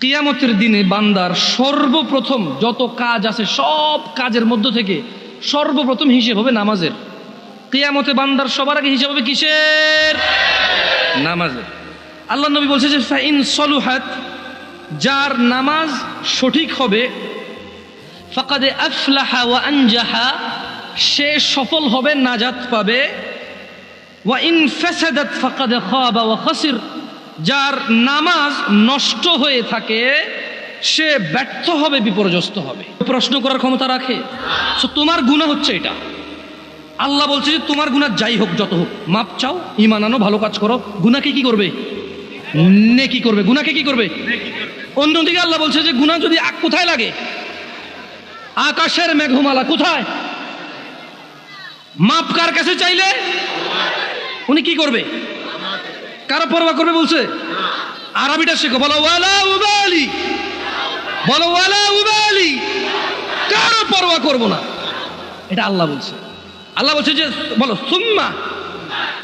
কিয়ামতের দিনে বান্দার সর্বপ্রথম যত কাজ আছে সব কাজের মধ্য থেকে সর্বপ্রথম হিসেব হবে নামাজের। কিয়ামতে বান্দার সবার আগে হিসেব হবে কিসের? নামাজের। আল্লাহ নবী বলছে যে, ফাইন সলুহাত, যার নামাজ সঠিক হবে, ফাকাদে আফলাহা ওয়া আনজাহা, সে সফল হবে, নাজাত পাবে। ওয়া ইন ফাসাদাত ফাকাদে খাবা ওয়া খাসির। যার নামাজ নষ্ট হয়ে থাকে সে ব্যর্থ হবে বিপর্যস্ত হবে। প্রশ্ন করার ক্ষমতা রাখে? So, তোমার গুণা হচ্ছে এটা। আল্লাহ বলছে যে তোমার গুণা যাই হোক যত হোক মাপ চাও ইমান আনো ভালো কাজ করো। গুনাকে কি করবে? নেকি করবে। গুনাকে কি করবে? অন্যদিকে আল্লাহ বলছে যে গুনাহ যদি কোথায় লাগে? আকাশের মেঘমালা কোথায়? মাপ কার কাছে চাইলে? উনি কি করবে? কারও পরোয়া করবে বলছে? আরবিটা শেখো, বলো, ওয়ালা উবালি। বলো, ওয়ালা উবালি। কারও পরোয়া করব না? এটা আল্লাহ বলছে। আল্লাহ বলছে যে, বলো, সুম্মা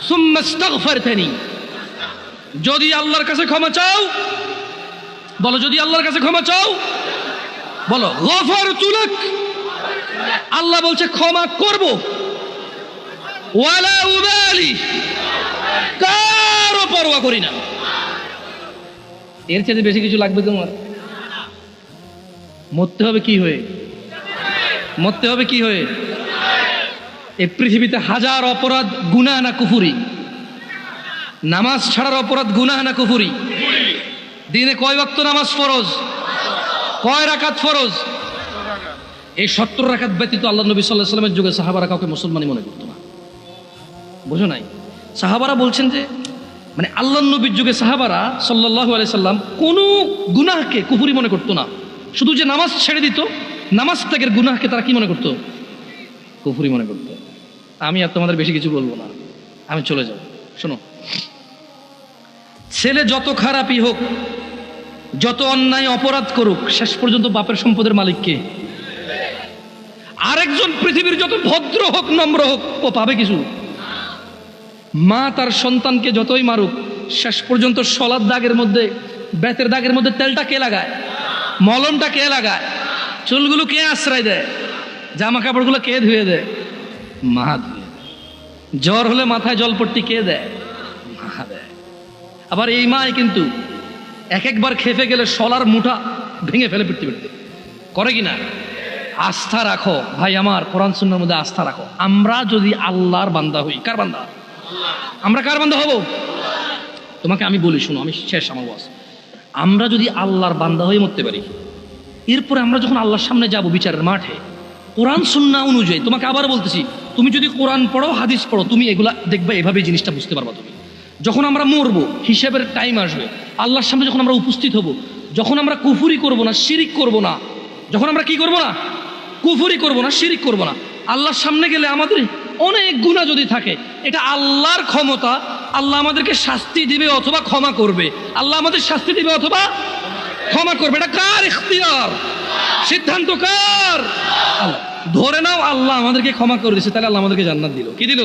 সুম্মা ইস্তাগফারতানি। যদি আল্লাহর কাছে ক্ষমা চাও, বলো, যদি আল্লাহর কাছে ক্ষমা চাও, বলো, গফার তুলাক। আল্লাহ বলছে, ক্ষমা করব। ওয়ালা উবালি। কারও করি না। এর চেয়ে বেশি কিছু লাগবে তোমার? মরতে হবে কি হয়ে? মরতে হবে কি হয়ে? এই পৃথিবীতে হাজার অপরাধ, গুনাহ না কুফুরি। নামাজ ছাড়ার অপরাধ গুনা না কুফুরি। দিনে কয় ওয়াক্ত নামাজ ফরজ? কয় রাকাত ফরজ? এই সত্তর রাকাত ব্যতীত আল্লাহ নবী সাল্লাহ সাল্লামের যুগে সাহাবারা কাউকে মুসলমানই মনে করতো না। বুঝো নাই? সাহাবারা বলছেন যে মানে আল্লাহ নবীর যুগে সাহাবারা সাল্লাহ সাল্লাম কোনো গুনাহকে কুফুরি মনে করতো না। শুধু যে নামাজ ছেড়ে দিত, নামাজ ত্যাগের গুনাহকে তারা কি মনে করতো? কুফুরি মনে করতো। আমি আর তোমাদের বেশি কিছু বলব না। আমি চলে যাব। শোনো। ছেলে যত খারাপই হোক, যত অন্যায় অপরাধ করুক, শেষ পর্যন্ত বাপের সম্পদের মালিককে। আরেকজন পৃথিবীর যত ভদ্র হোক, নম্র হোক, ও পাবে কিছু? মা তার সন্তানকে যতই মারুক, শেষ পর্যন্ত সলার দাগের মধ্যে, বেতের দাগের মধ্যে তেলটা কে লাগায়? মলমটা কে লাগায়? চুলগুলো কে আশ্রয় দেয়? জামা কাপড়গুলো কে ধুয়ে দেয়? মা ধুয়ে জ্বর হলে মাথায় জলপট্টি কে দেয়? মা দেয়। আবার এই মাই কিন্তু এক একবার খেপে গেলে সলার মুঠা ভেঙে ফেলে পিটতে পিটতে। করে কি না? আস্থা রাখো। ভাই, আমার কোরআন সুন্নার মধ্যে আস্থা রাখো। আমরা যদি আল্লাহর বান্দা হই, কার বান্দা? আমরা কার বান্দা হব? তোমাকে আমি বলি, শুনো, আমি শেষ আমার বস আমরা যদি আল্লাহর বান্দা হয়ে মরতে পারি, এরপরে আমরা যখন আল্লাহর সামনে যাব বিচারের মাঠে, কোরআন, সুন্না অনুযায়ী, তোমাকে আবার বলতেছি, তুমি যদি কোরআন পড়ো, হাদিস পড়ো, তুমি এগুলা দেখবে, এভাবে জিনিসটা বুঝতে পারবা তুমি। যখন আমরা মরবো, হিসেবের টাইম আসবে, আল্লাহর সামনে যখন আমরা উপস্থিত হব, যখন আমরা কুফুরি করব না, শিরিক করব না, যখন আমরা কি করব না? কুফুরি করব না, শিরিক করব না। আল্লাহর সামনে গেলে আমাদের অনেক গুণা যদি থাকে, এটা আল্লাহর ক্ষমতা। আল্লাহ আমাদেরকে শাস্তি দিবে অথবা ক্ষমা করবে। আল্লাহ আমাদের শাস্তি দিবে অথবা ক্ষমা করবে। এটা কার ইখতিয়ার? সিদ্ধান্ত কার। ধরে নাও আল্লাহ আমাদেরকে ক্ষমা করে দিচ্ছে তাহলে আল্লাহ আমাদেরকে জান্নাত দিল। কি দিল?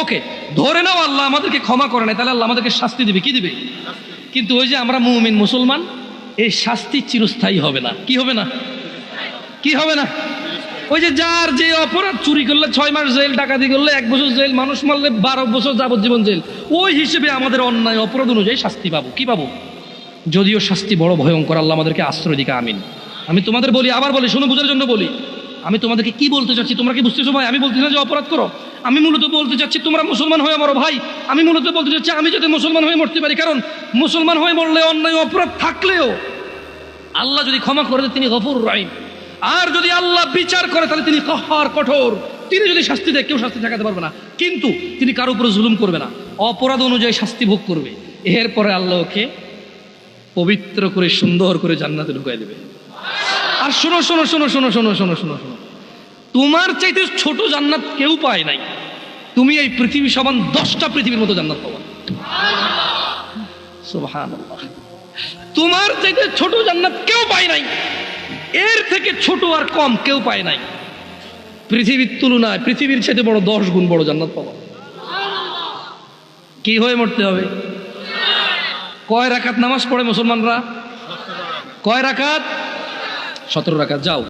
ওকে, ধরে নাও আল্লাহ আমাদেরকে ক্ষমা করে নাই তাহলে আল্লাহ আমাদেরকে শাস্তি দিবে। কি দিবে? কিন্তু ওই যে আমরা মুমিন মুসলমান, এই শাস্তি চিরস্থায়ী হবে না। কি হবে না? কি হবে না? ওই যে যার যে অপরাধ চুরি করলে ছয় মাস জেল, ডাকাতি করলে এক বছর জেল, মানুষ মারলে বারো বছর যাবজ্জীবন জেল, ওই হিসেবে আমাদের অন্যায় অপরাধ অনুযায়ী শাস্তি পাবো। কি পাবো? যদিও শাস্তি বড় ভয়ঙ্কর, আল্লাহ আমাদেরকে আশ্রয় দিকে, আমিন। আমি তোমাদের বলি, আবার বলি, শোনো, বোঝার জন্য বলি, আমি তোমাদেরকে কি বলতে চাচ্ছি? তোমরা কি বুঝতেছো ভাই? আমি বলতেছি না যে অপরাধ করো। আমি মূলত বলতে চাচ্ছি, তোমরা মুসলমান হয়ে মরো ভাই। আমি মূলত বলতে চাচ্ছি, আমি যাতে মুসলমান হয়ে মরতে পারি, কারণ মুসলমান হয়ে মরলে অন্যায়, অপরাধ থাকলেও আল্লাহ যদি ক্ষমা করে তিনি গফুর রাহিম। আর যদি আল্লাহ বিচার করে, তাহলে তিনি কহার, কঠোর। তিনি যদি শাস্তি দেয়, কেউ শাস্তি ঠেকাতে পারবে না। কিন্তু তিনি কারও উপরে জুলুম করবে না। অপরাধ অনুযায়ী শাস্তি ভোগ করবে। এরপরে আল্লাহ ওকে পবিত্র করে, সুন্দর করে জান্নাতে ঢুকাই দেবে। আর শোনো শোনো শোনো শোনো শোনো শোনো শোনো শোনো। তোমার চাইতে ছোট জান্নাত কেউ পায় নাই। তুমি এই পৃথিবী সমান দশটা পৃথিবীর মতো জান্নাত পাবা। তোমার চাইতে ছোট জান্নাত কেউ পায় নাই। এর থেকে ছোট আর কম কেউ পায় নাই। পৃথিবীর তুলনায় পৃথিবীর সাথে বড় দশ গুণ বড় জান্নাত পাওয়া। কি হয়ে মরতে হবে? কয় রাকাত নামাজ পড়ে মুসলমানরা? কয় রাখাত সতেরো রাকাত, যাও।